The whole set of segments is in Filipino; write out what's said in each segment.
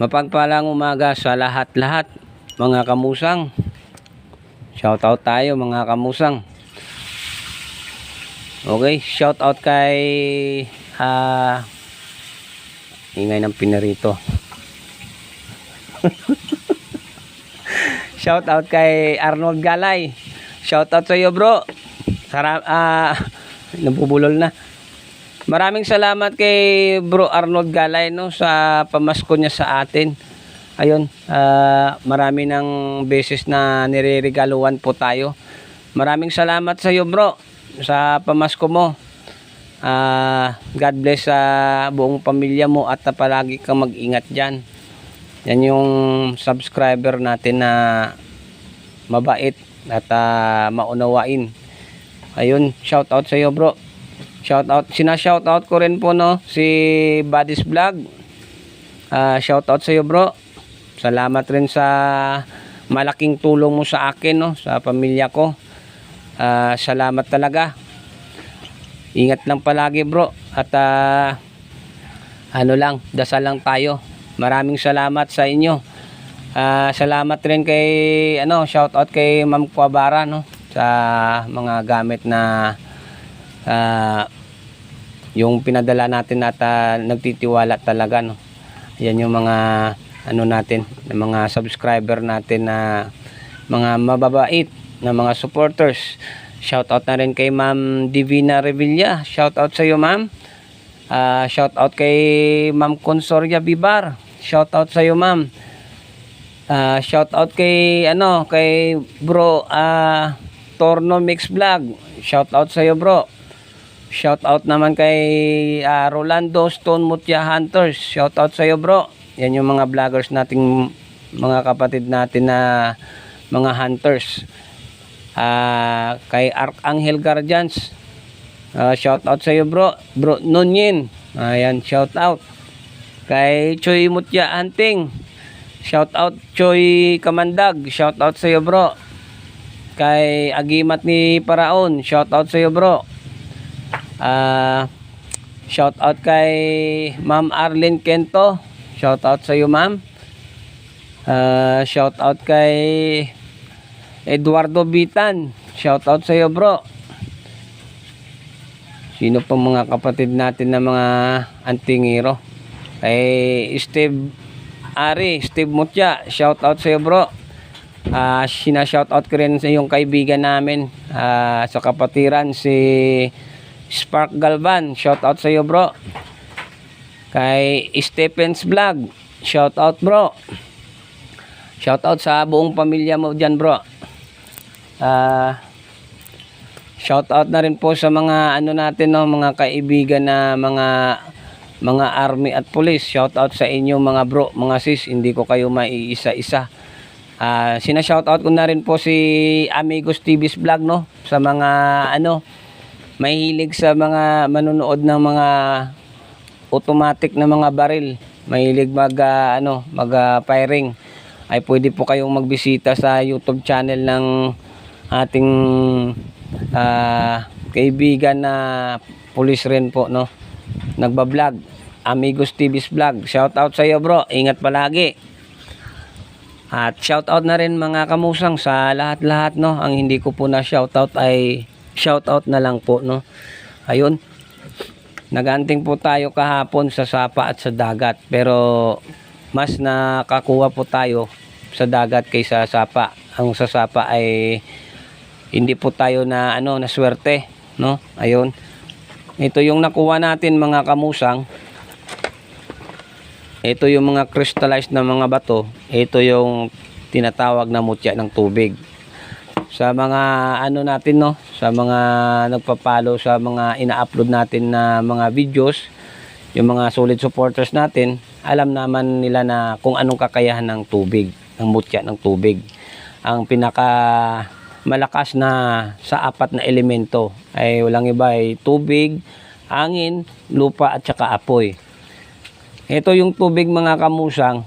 Mapagpalang umaga sa lahat-lahat mga kamusang. Shout out tayo mga kamusang. Okay, shout out kay ah ingay ng pinarito. shout out kay Arnold Galay. Shout out sa iyo, bro. Sarap ah nabubulol na. Maraming salamat kay Bro Arnold Galay no sa pamasko niya sa atin. Ayun, ah, marami ng beses na nireregaluhan po tayo. Maraming salamat sa iyo, Bro, sa pamasko mo. Ah, God bless sa buong pamilya mo at palagi kang mag-ingat diyan. Yan yung subscriber natin na mabait at ah, maunawain. Ayun, shout out sa iyo, Bro. Shout out, sina shout out ko rin po no si Buddy's Vlog. Ah, shout out sa iyo, bro. Salamat rin sa malaking tulong mo sa akin no, sa pamilya ko. Ah, salamat talaga. Ingat lang palagi, bro. At ah, ano lang, dasal lang tayo. Maraming salamat sa inyo. Ah, salamat rin kay ano, shout out kay Ma'am Kwabara no sa mga gamit na ah, yung pinadala natin at ah, nagtitiwala talaga no. Yan yung mga ano natin, ng mga subscriber natin na mga mababait na mga supporters. Shout out na rin kay Ma'am Divina Revilla. Shout out sa iyo, Ma'am. Ah, shout out kay Ma'am Consoria Bibar. Shout out sa iyo, Ma'am. Ah, shout out kay ano, kay Bro ah Torno Mix Vlog. Shout out sa iyo, Bro. Shout out naman kay ah, Rolando Stone Mutya Hunters. Shout out sa iyo, Bro. Yan yung mga vloggers nating mga kapatid natin na mga hunters. Ah, kay Archangel Guardians. Ah, shout out sa iyo, Bro. Bro Nunyin. Ayan, shout out. Kay Choy Mutya Hunting. Shout out Choy Kamandag. Shout out sa iyo, Bro. Kay Agimat ni Paraon. Shout out sa iyo, Bro. Ah, shout out kay Ma'am Arlene Kento. Shout out sa iyo, Ma'am. Ah, shout out kay Eduardo Bitan. Shout out sa iyo, bro. Sino pa mga kapatid natin na mga antingero? Kay Steve Ari, Steve Mutya. Shout out sa iyo, bro. Ah, sina shout out ko rin sa yung kaibigan namin ah, sa kapatiran si Spark Galvan. Shout out sa iyo, bro. Kay Stephens Vlog. Shout out, bro. Shout out sa buong pamilya mo diyan, bro. Ah, shout out na rin po sa mga ano natin no, mga kaibigan na mga mga army at police. Shout out sa inyo mga bro, mga sis. Hindi ko kayo maiisa-isa. Ah, sina shout out ko na rin po si Amigos TV's vlog no sa mga ano mahilig sa mga manonood ng mga automatic na mga baril. Mahilig mag ah, ano, mag ah, firing. Ay pwede po kayong magbisita sa YouTube channel ng ating ah, kaibigan na pulis rin po no. Nagba-vlog. Amigos TV's vlog. Shout out sa iyo bro. Ingat palagi. At shout out na rin mga kamusang sa lahat-lahat no. Ang hindi ko po na shout out ay shout out na lang po no. Ayun. Naganting po tayo kahapon sa sapa at sa dagat pero mas nakakuha po tayo sa dagat kaysa sapa. Ang sa sapa ay hindi po tayo na ano na swerte no. Ayun. Ito yung nakuha natin mga kamusang. Ito yung mga crystallized na mga bato. Ito yung tinatawag na mutya ng tubig. Sa mga ano natin no, sa mga nagpapalo sa mga ina-upload natin na mga videos, yung mga solid supporters natin, alam naman nila na kung anong kakayahan ng tubig, ng mutya ng tubig. Ang pinaka malakas na sa apat na elemento ay walang iba ay tubig, hangin, lupa at saka apoy. Ito yung tubig mga kamusang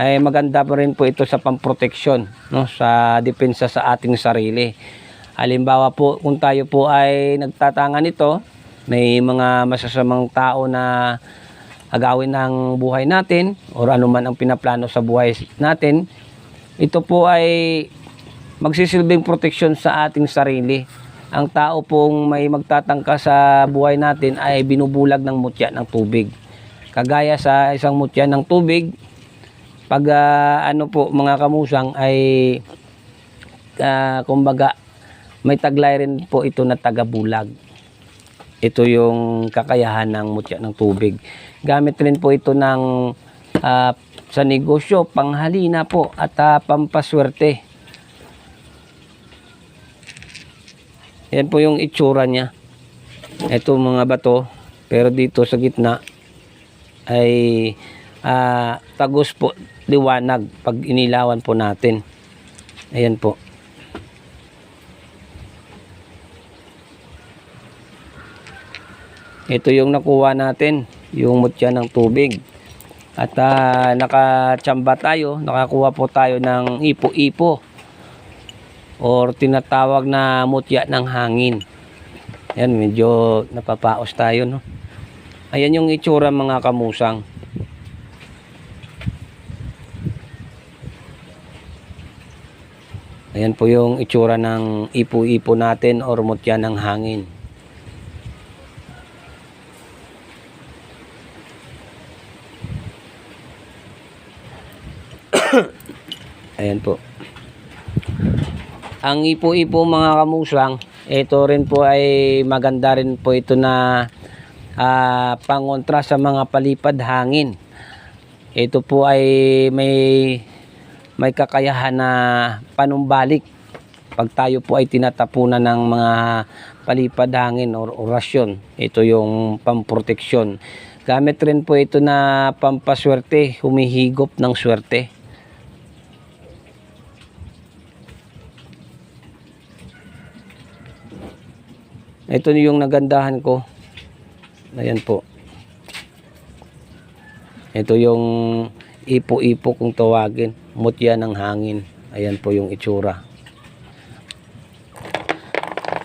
ay maganda pa rin po ito sa pamproteksyon no sa depensa sa ating sarili. Halimbawa po kung tayo po ay nagtatangan nito, may mga masasamang tao na agawin ng buhay natin or ano man ang pinaplano sa buhay natin, ito po ay magsisilbing proteksyon sa ating sarili. Ang tao pong may magtatangka sa buhay natin ay binubulag ng mutya ng tubig. Kagaya sa isang mutya ng tubig, pag ah, ano po mga kamusang ay ah, kumbaga may taglay rin po ito na tagabulag. Ito yung kakayahan ng mutya ng tubig. Gamit rin po ito ng ah, sa negosyo, panghalina po at ah, pampaswerte. Yan po yung itsura niya. Ito mga bato, pero dito sa gitna ay ah, tagos po liwanag pag inilawan po natin. Ayan po. Ito yung nakuha natin, yung mutya ng tubig. At ah, nakatsamba tayo, nakakuha po tayo ng ipo-ipo or tinatawag na mutya ng hangin. Yan, medyo napapaos tayo, no? Ayan yung itsura mga kamusang. Ayan po yung itsura ng ipo-ipo natin or mutya ng hangin. Ayan po. Ang ipo-ipo mga kamusang, ito rin po ay maganda rin po ito na ah, pangontra sa mga palipad hangin. Ito po ay may may kakayahan na panumbalik pag tayo po ay tinatapunan ng mga palipad hangin or orasyon. Ito yung pamproteksyon. Gamit rin po ito na pampaswerte, humihigop ng swerte. Ito yung nagandahan ko. Ayan po. Ito yung ipo-ipo kung tawagin. Mutya ng hangin. Ayan po yung itsura.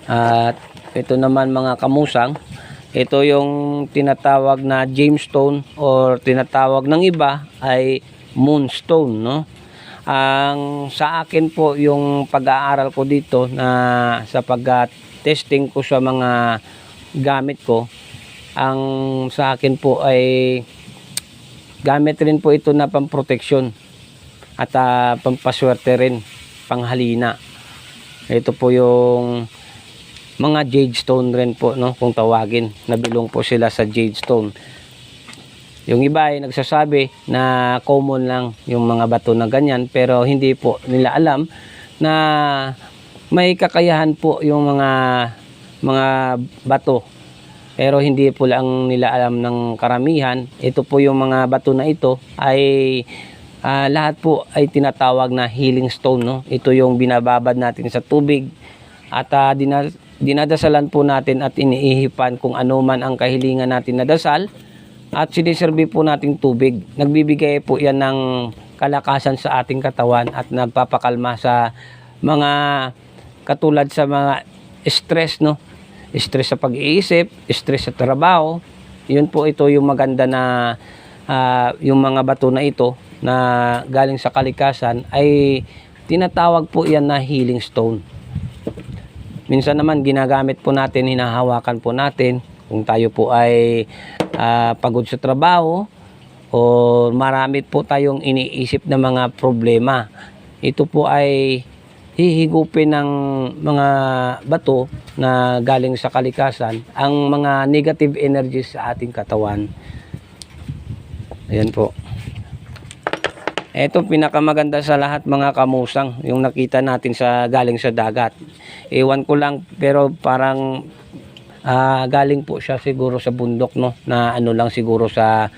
At ito naman mga kamusang. Ito yung tinatawag na gemstone or tinatawag ng iba ay moonstone. No? Ang sa akin po yung pag-aaral ko dito na sa pag-testing ko sa mga gamit ko, ang sa akin po ay gamit rin po ito na pamproteksyon at ah, pampaswerte rin, panghalina. Ito po yung mga jade stone rin po, no, kung tawagin. Nabilong po sila sa jade stone. Yung iba ay nagsasabi na common lang yung mga bato na ganyan pero hindi po nila alam na may kakayahan po yung mga mga bato pero hindi po lang nila alam ng karamihan. Ito po yung mga bato na ito ay ah, lahat po ay tinatawag na healing stone. No? Ito yung binababad natin sa tubig at ah, dina- dinadasalan po natin at iniihipan kung ano man ang kahilingan natin na dasal at siniserve po nating tubig. Nagbibigay po yan ng kalakasan sa ating katawan at nagpapakalma sa mga katulad sa mga stress no? Stress sa pag-iisip stress sa trabaho. Yun po ito yung maganda na ah, yung mga bato na ito na galing sa kalikasan ay tinatawag po yan na healing stone. Minsan naman ginagamit po natin hinahawakan po natin kung tayo po ay ah, pagod sa trabaho o marami po tayong iniisip na mga problema. Ito po ay hihigupin ng mga bato na galing sa kalikasan ang mga negative energies sa ating katawan. Ayan po. Ito pinakamaganda sa lahat mga kamusang, yung nakita natin sa galing sa dagat. Ewan ko lang pero parang ah, galing po siya siguro sa bundok no na ano lang siguro sa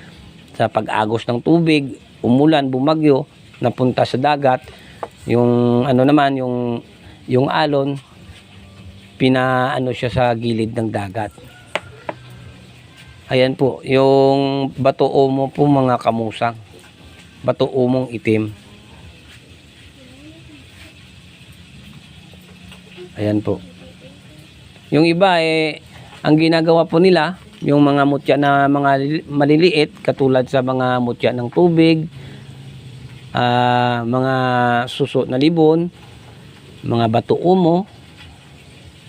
sa pag-agos ng tubig, umulan, bumagyo, napunta sa dagat. Yung ano naman yung yung alon pinaano siya sa gilid ng dagat. Ayan po, yung bato umo po mga kamusang. Bato umong itim. Ayan po. Yung iba eh ang ginagawa po nila yung mga mutya na mga li- maliliit katulad sa mga mutya ng tubig, ah, mga suso na libon, mga bato umo,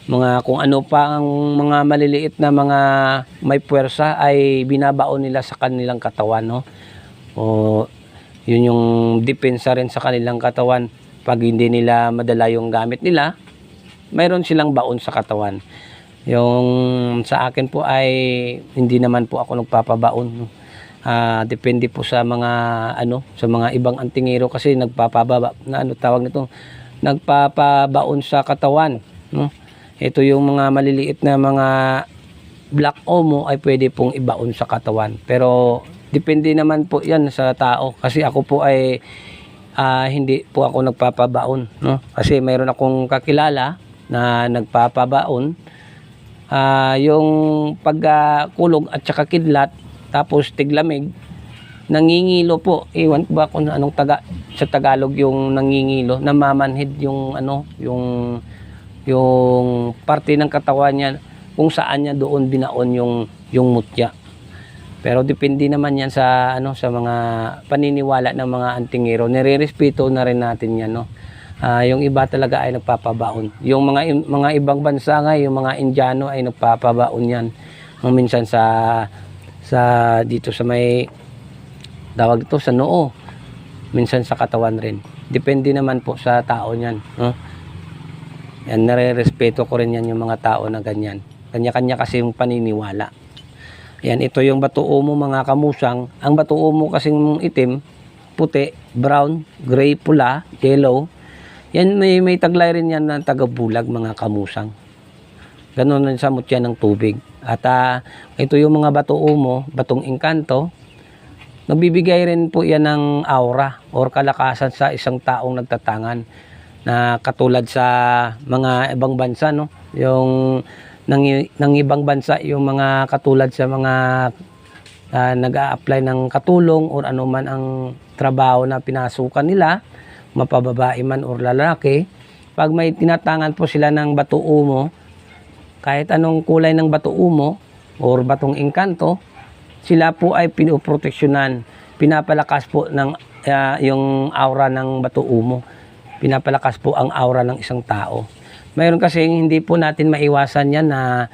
mga kung ano pa ang mga maliliit na mga may puwersa ay binabaon nila sa kanilang katawan no? O yun yung depensa rin sa kanilang katawan. Pag hindi nila madala yung gamit nila mayroon silang baon sa katawan. Yung sa akin po ay hindi naman po ako nagpapabaon no. Ah, depende po sa mga ano sa mga ibang antingero kasi nagpapababa na ano tawag nito nagpapabaon sa katawan no ito yung mga maliliit na mga black omo ay pwede pong ibaon sa katawan. Pero depende naman po 'yan sa tao kasi ako po ay ah, hindi po ako nagpapabaon, no? Kasi mayroon akong kakilala na nagpapabaon ah yung pagkulog at saka kidlat tapos tiglamig nangingilo po. Iwan ko ba kung anong taga sa Tagalog yung nangingilo, namamanhid yung ano, yung yung parte ng katawan niya kung saan niya doon binaon yung yung mutya. Pero depende naman yan sa ano sa mga paniniwala ng mga antingero. Nirerespeto na rin natin yan no. Ah, yung iba talaga ay nagpapabaon. Yung mga mga ibang bansa nga, yung mga Indiano ay nagpapabaon yan. Minsan sa sa dito sa may tawag ito sa noo. Minsan sa katawan rin. Depende naman po sa tao niyan, no? Yan, nare-respeto ko rin yan yung mga tao na ganyan. Kanya-kanya kasi yung paniniwala. Yan, ito yung bato umo mga kamusang. Ang bato umo kasing itim, puti, brown, gray, pula, yellow. Yan, may, may taglay rin yan ng tagabulag mga kamusang. Ganon rin sa mutya ng tubig. At ah, ito yung mga bato umo, batong engkanto. Nagbibigay rin po yan ng aura or kalakasan sa isang taong nagtatangan na katulad sa mga ibang bansa no yung ng, ng ibang bansa yung mga katulad sa mga ah, nag-a-apply ng katulong or ano man ang trabaho na pinasukan nila mapababae man or lalaki pag may tinatangan po sila ng bato umo kahit anong kulay ng bato umo or batong engkanto sila po ay pinoproteksyonan pinapalakas po ng ah, yung aura ng bato umo pinapalakas po ang aura ng isang tao. Mayroon kasi hindi po natin maiwasan yan na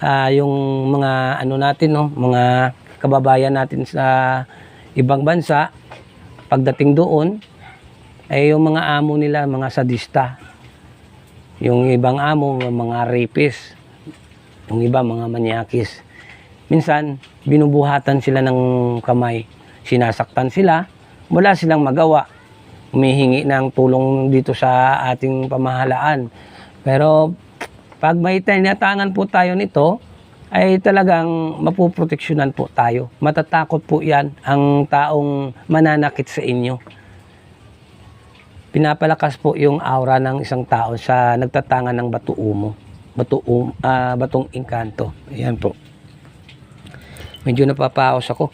ah, yung mga ano natin no, mga kababayan natin sa ibang bansa pagdating doon ay yung mga amo nila mga sadista. Yung ibang amo mga rapist. Yung iba mga manyakis. Minsan binubuhatan sila ng kamay, sinasaktan sila, wala silang magawa humihingi ng tulong dito sa ating pamahalaan. Pero pag may tinatangan po tayo nito, ay talagang mapuproteksyonan po tayo. Matatakot po yan ang taong mananakit sa inyo. Pinapalakas po yung aura ng isang tao sa nagtatangan ng bato umo. Bato um, ah, batong engkanto. Ayan po. Medyo napapaos ako.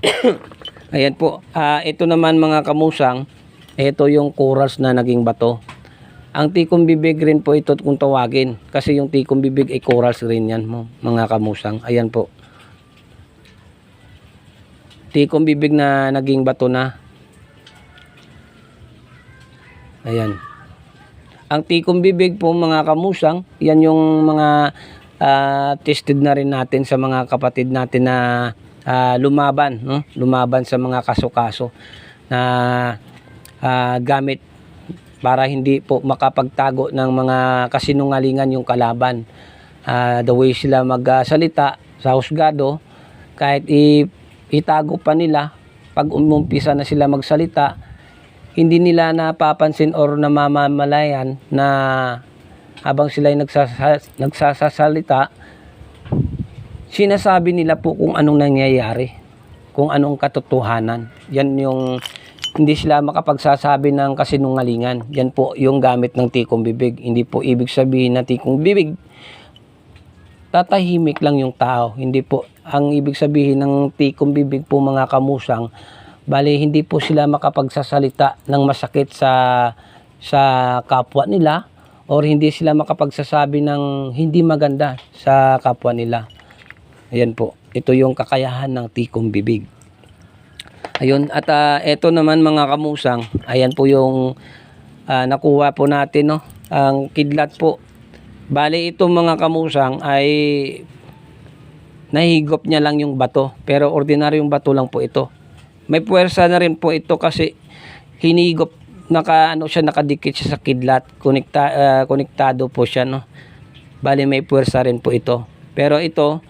Ayan po. Ah, ito naman mga kamusang, ito yung corals na naging bato. Ang tikong bibig rin po ito kung tawagin. Kasi yung tikong bibig ay corals rin yan mga kamusang. Ayan po. Tikong bibig na naging bato na. Ayan. Ang tikong bibig po mga kamusang, yan yung mga ah, tested na rin natin sa mga kapatid natin na ah, lumaban, no? lumaban sa mga kaso-kaso na ah, gamit para hindi po makapagtago ng mga kasinungalingan yung kalaban. Ah, the way sila magsalita sa husgado, kahit itago pa nila, pag umumpisa na sila magsalita, hindi nila napapansin or namamalayan na habang sila ay nagsasa- nagsasasalita, sinasabi nila po kung anong nangyayari, kung anong katotohanan. Yan yung hindi sila makapagsasabi ng kasinungalingan. Yan po yung gamit ng tikong bibig. Hindi po ibig sabihin na tikong bibig tatahimik lang yung tao. Hindi po ang ibig sabihin ng tikong bibig po mga kamusang, bali hindi po sila makapagsasalita ng masakit sa sa kapwa nila or hindi sila makapagsasabi ng hindi maganda sa kapwa nila. Ayan po. Ito yung kakayahan ng tikong bibig. Ayun, at ah, eto naman mga kamusang, ayan po yung ah, nakuha po natin, no? Ang kidlat po. Bali, itong mga kamusang ay nahigop niya lang yung bato. Pero ordinaryong bato lang po ito. May puwersa na rin po ito kasi hinigop, naka, ano siya, nakadikit siya sa kidlat. Konekta, ah, konektado po siya, no? Bali, may puwersa rin po ito. Pero ito,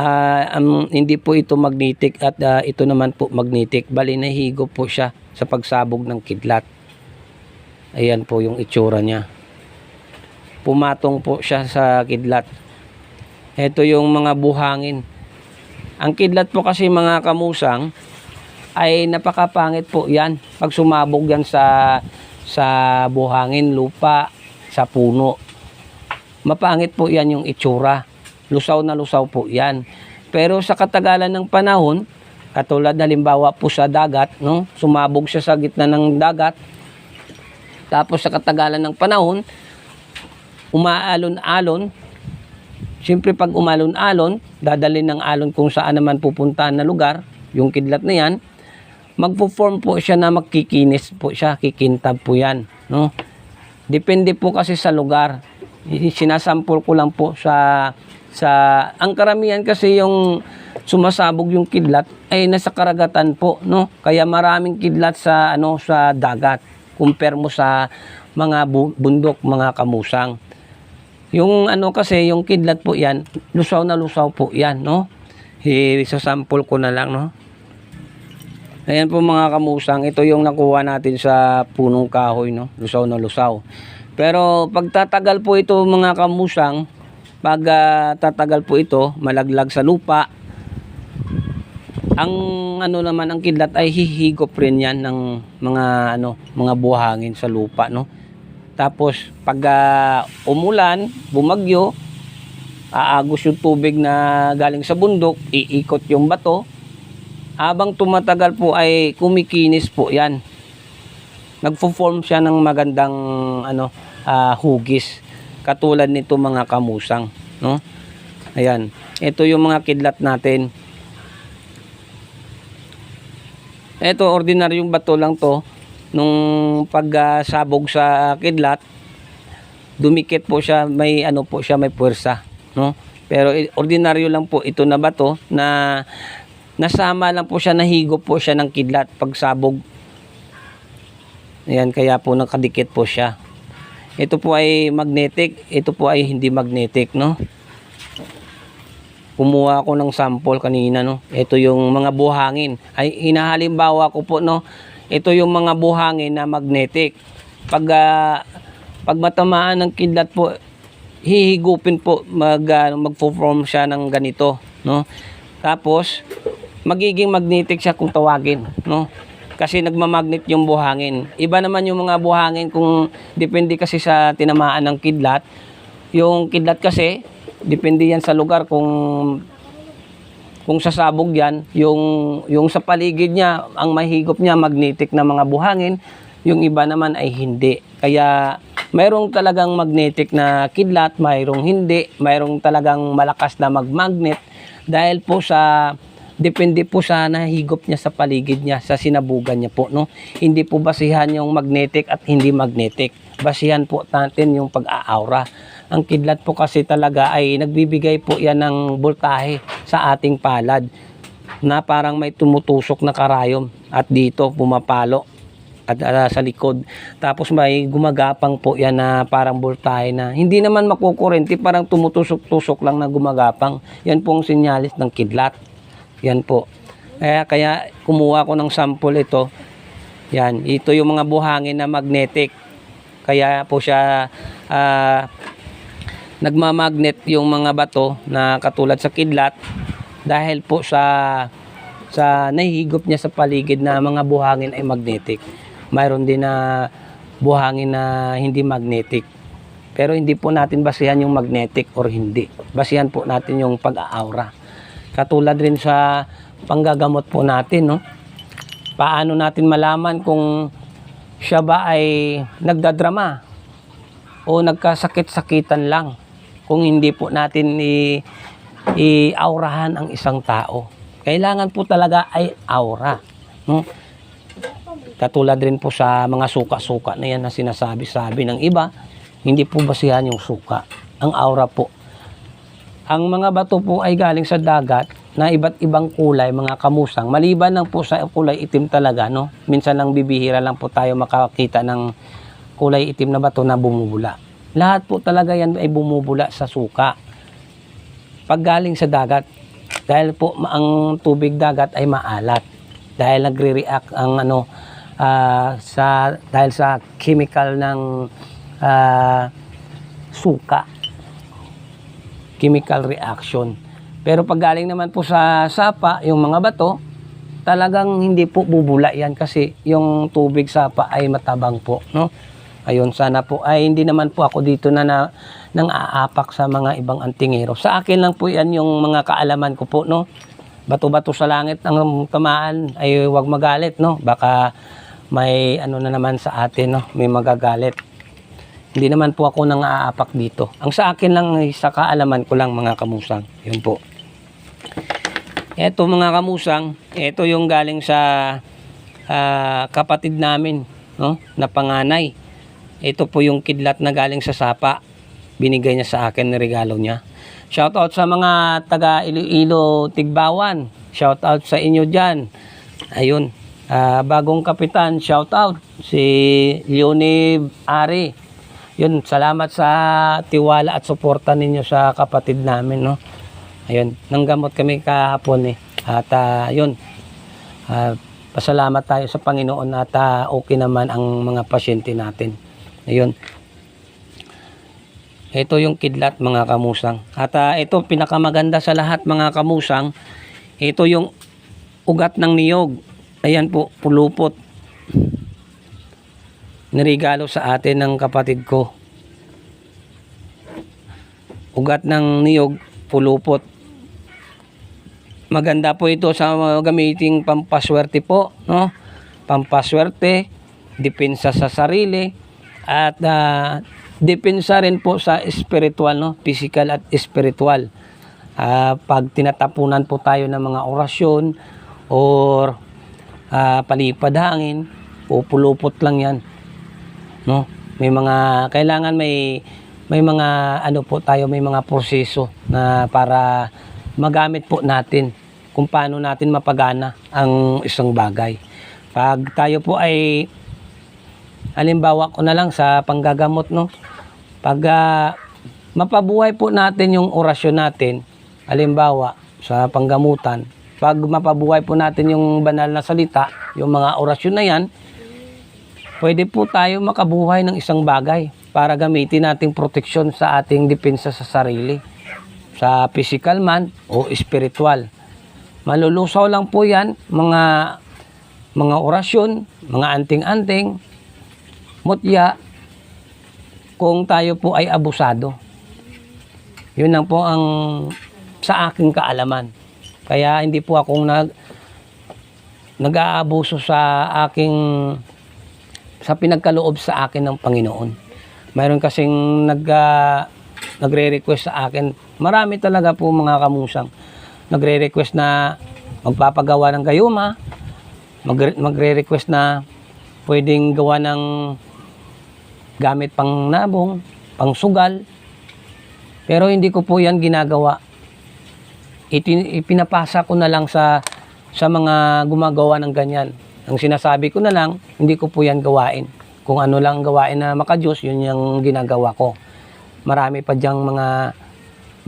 Ah, um, hindi po ito magnetic at ah, ito naman po magnetic. Bali nahigo po siya sa pagsabog ng kidlat. Ayan po yung itsura niya. Pumatong po siya sa kidlat. Ito yung mga buhangin. Ang kidlat po kasi mga kamusang ay napakapangit po yan. Pag sumabog yan sa sa buhangin, lupa, sa puno. Mapangit po yan yung itsura lusaw na lusaw po yan. Pero sa katagalan ng panahon, katulad halimbawa po sa dagat, no? sumabog siya sa gitna ng dagat, tapos sa katagalan ng panahon, umaalon-alon, siyempre pag umalon-alon, dadalhin ng alon kung saan naman pupuntahan na lugar, yung kidlat na yan, magpo-form po siya na magkikinis po siya, kikintab po yan. No? Depende po kasi sa lugar. Sinasampol ko lang po sa sa ang karamihan kasi yung sumasabog yung kidlat ay nasa karagatan po no kaya maraming kidlat sa ano sa dagat compare mo sa mga bu- bundok mga kamusang yung ano kasi yung kidlat po yan lusaw na lusaw po yan no i-sample ko na lang no Ayan po mga kamusang, ito yung nakuha natin sa punong kahoy, no? Lusaw na lusaw. Pero pagtatagal po ito mga kamusang, pag ah, tatagal po ito, malaglag sa lupa, ang ano naman ang kidlat ay hihigop rin yan ng mga ano mga buhangin sa lupa no tapos pag ah, umulan bumagyo aagos yung tubig na galing sa bundok iikot yung bato. Habang tumatagal po ay kumikinis po yan. Nagfo-form siya ng magandang ano ah, hugis. Katulad nito mga kamusang no? Ayan. Ito yung mga kidlat natin. Ito ordinaryong bato lang to nung pagsabog sa kidlat dumikit po siya may ano po siya may puwersa no pero ordinaryo lang po ito na bato na nasama lang po siya nahigop po siya ng kidlat pagsabog Ayan, kaya po nakadikit po siya. Ito po ay magnetic, ito po ay hindi magnetic, no? Kumuha ako ng sample kanina, no? Ito yung mga buhangin. Ay, inahalimbawa ko po, no? Ito yung mga buhangin na magnetic. Pag, ah, pag matamaan ng kidlat po, hihigupin po, mag, ah, magfo-form siya ng ganito, no? Tapos, magiging magnetic siya kung tawagin, no? Kasi nagmamagnet yung buhangin. Iba naman yung mga buhangin kung depende kasi sa tinamaan ng kidlat. Yung kidlat kasi, depende yan sa lugar kung kung sasabog yan, yung, yung sa paligid niya, ang mahigop niya, magnetic na mga buhangin, yung iba naman ay hindi. Kaya mayroong talagang magnetic na kidlat, mayroong hindi, mayroong talagang malakas na magmagnet dahil po sa depende po sa nahigop niya sa paligid niya, sa sinabugan niya po, no? Hindi po basihan yung magnetic at hindi magnetic. Basihan po natin yung pag-aaura. Ang kidlat po kasi talaga ay nagbibigay po yan ng voltahe sa ating palad na parang may tumutusok na karayom at dito pumapalo at ah, sa likod. Tapos may gumagapang po yan na parang voltahe na hindi naman makukurente, parang tumutusok-tusok lang na gumagapang. Yan po ang sinyalis ng kidlat. Yan po. Kaya, kaya kumuha ko ng sample ito. Yan. Ito yung mga buhangin na magnetic. Kaya po siya ah, nagmamagnet yung mga bato na katulad sa kidlat dahil po sa sa nahihigop niya sa paligid na mga buhangin ay magnetic. Mayroon din na buhangin na hindi magnetic. Pero hindi po natin basihan yung magnetic or hindi. Basihan po natin yung pag-aura. Katulad rin sa panggagamot po natin, no? Paano natin malaman kung siya ba ay nagdadrama? o nagkasakit-sakitan lang kung hindi po natin i-aurahan ang isang tao. Kailangan po talaga ay aura. No? Katulad rin po sa mga suka-suka na yan na sinasabi-sabi ng iba, hindi po basihan yung suka. Ang aura po. Ang mga bato po ay galing sa dagat na iba't ibang kulay, mga kamusang. Maliban lang po sa kulay itim talaga, no? Minsan lang bibihira lang po tayo makakita ng kulay itim na bato na bumubula. Lahat po talaga yan ay bumubula sa suka. Pag galing sa dagat, dahil po ang tubig dagat ay maalat. Dahil nagre-react ang ano ah, sa dahil sa chemical ng ah, suka chemical reaction. Pero pag galing naman po sa sapa, yung mga bato, talagang hindi po bubula yan kasi yung tubig sapa ay matabang po, no? Ayun, sana po ay hindi naman po ako dito na, na nang aapak sa mga ibang antingero. Sa akin lang po yan yung mga kaalaman ko po, no? Bato-bato sa langit ang tamaan ay huwag magalit, no? Baka may ano na naman sa atin, no? May magagalit. Hindi naman po ako nang aapak dito. Ang sa akin lang sa kaalaman ko lang mga kamusang. Yun po. Eto mga kamusang, eto yung galing sa ah, kapatid namin, no? Na panganay. Ito po yung kidlat na galing sa sapa. Binigay niya sa akin na regalo niya. Shout out sa mga taga Iloilo Tigbawan. Shout out sa inyo diyan. Ayun. Ah, bagong kapitan, shout out si Leonie Ari. Yun, salamat sa tiwala at suporta ninyo sa kapatid namin, no. Ayun, nanggamot kami kahapon eh. At yun, ah, pasalamat tayo sa Panginoon at ah, okay naman ang mga pasyente natin. Ayun. Ito yung kidlat mga kamusang. At ah, ito pinakamaganda sa lahat mga kamusang. Ito yung ugat ng niyog. Ayan po, pulupot. Nirigalo sa atin ng kapatid ko. Ugat ng niyog, pulupot. Maganda po ito sa gamiting pampaswerte po, no? Pampaswerte, depensa sa sarili, at ah, depensa rin po sa spiritual, no? Physical at spiritual. Ah, pag tinatapunan po tayo ng mga orasyon or ah, palipad hangin, pupulupot lang yan. No? May mga kailangan may may mga ano po tayo, may mga proseso na para magamit po natin kung paano natin mapagana ang isang bagay. Pag tayo po ay halimbawa ko na lang sa panggagamot no. Pag ah, mapabuhay po natin yung orasyon natin, halimbawa sa panggamutan, pag mapabuhay po natin yung banal na salita, yung mga orasyon na yan, pwede po tayo makabuhay ng isang bagay para gamitin nating proteksyon sa ating depensa sa sarili. Sa physical man o spiritual. Malulusaw lang po yan, mga mga orasyon, mga anting-anting, mutya, kung tayo po ay abusado. Yun lang po ang sa aking kaalaman. Kaya hindi po akong nag nag-aabuso sa aking sa pinagkaloob sa akin ng Panginoon. Mayroon kasing nag ah, nagre-request sa akin. Marami talaga po mga kamusang nagre-request na magpapagawa ng gayuma, magre- magre-request na pwedeng gawa ng gamit pang nabong, pang sugal. Pero hindi ko po yan ginagawa. Itin- ipinapasa ko na lang sa sa mga gumagawa ng ganyan. Ang sinasabi ko na lang, hindi ko po yan gawain. Kung ano lang gawain na makajos, yun yung ginagawa ko. Marami pa diyang mga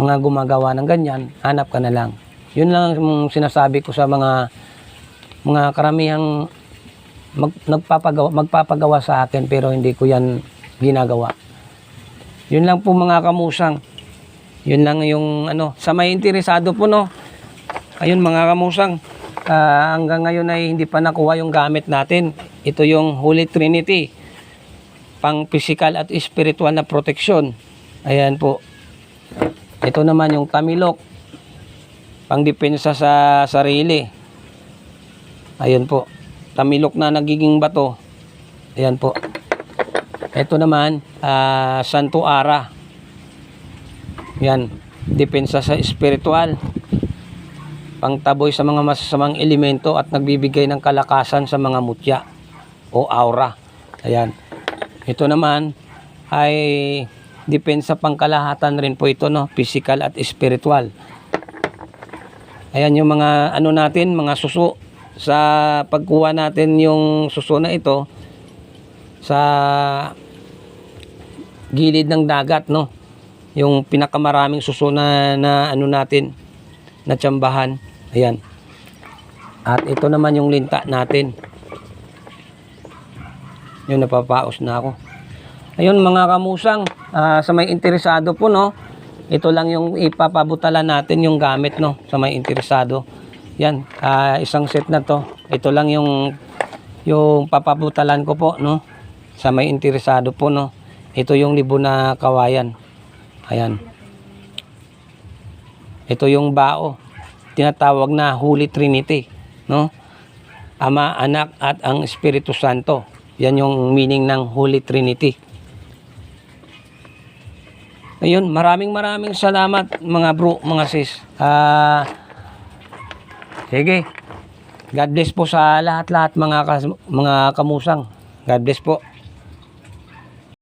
mga gumagawa ng ganyan, hanap ka na lang. Yun lang ang sinasabi ko sa mga mga karamihang mag, nagpapagawa, magpapagawa sa akin pero hindi ko yan ginagawa. Yun lang po mga kamusang. Yun lang yung ano, sa may interesado po no. Ayun mga kamusang, ah, hanggang ngayon ay hindi pa nakuha yung gamit natin. Ito yung Holy Trinity. Pang physical at spiritual na protection. Ayan po. Ito naman yung tamilok. Pang depensa sa sarili. Ayun po. Tamilok na nagiging bato. Ayan po. Ito naman, ah, Santo Ara. Yan, depensa sa espiritual. Pangtaboy sa mga masasamang elemento at nagbibigay ng kalakasan sa mga mutya o aura. Ayan. Ito naman ay depensa pangkalahatan rin po ito, no? Physical at spiritual. Ayan yung mga ano natin, mga suso. Sa pagkuha natin yung suso na ito sa gilid ng dagat, no? Yung pinakamaraming suso na, na ano natin, na tsambahan. Ayan. At ito naman yung linta natin. Yung napapaos na ako. Ayun mga kamusang, ah, sa may interesado po no, ito lang yung ipapabutalan natin yung gamit no, sa may interesado. Yan, ah, isang set na to. Ito lang yung yung papabutalan ko po no, sa may interesado po no. Ito yung libo na kawayan. Ayan. Ito yung bao. Tinatawag na Holy Trinity, no? Ama, Anak at ang Espiritu Santo. Yan yung meaning ng Holy Trinity. Ayun, maraming maraming salamat mga bro, mga sis. Ah, sige. God bless po sa lahat-lahat mga mga kamusang. God bless po.